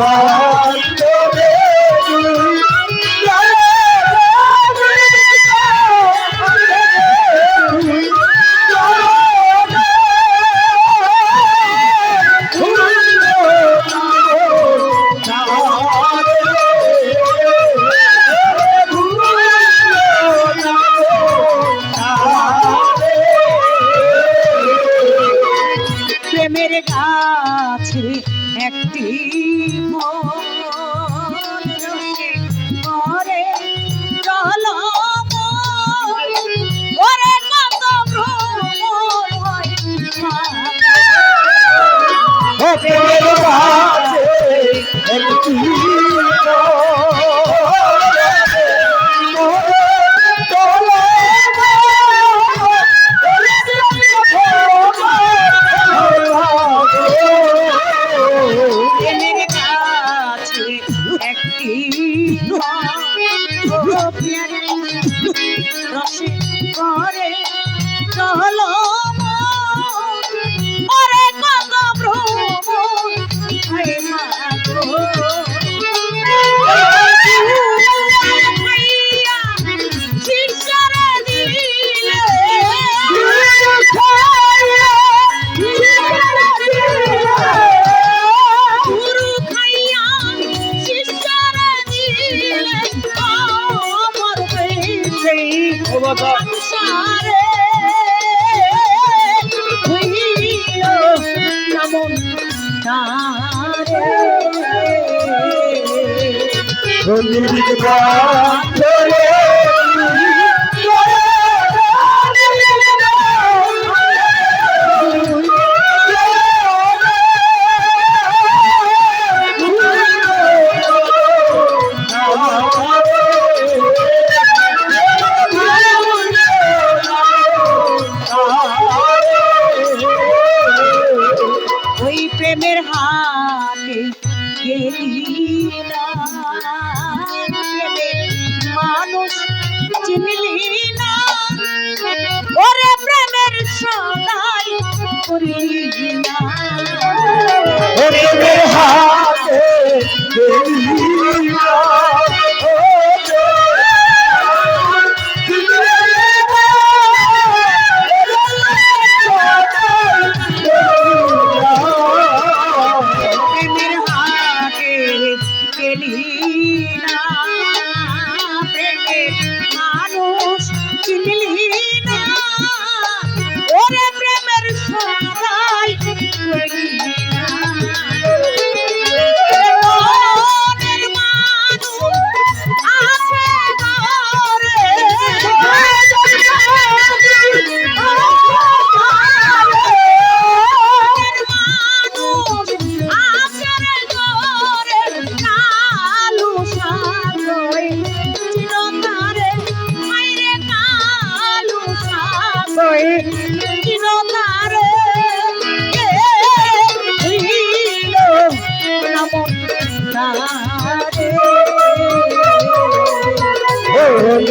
Allah. একটি ঘরে রহল ঘরে কত ভ্রমণ হয়। হ্যাঁ, একটি সংসারে। হইল কেমন তারে করিলি না হাতে দেখিয়া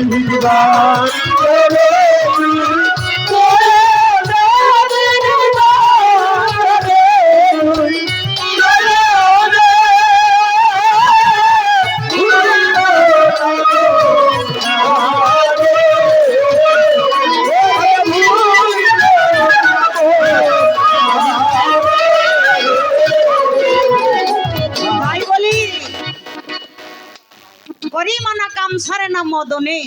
விதிதான் না মদনে?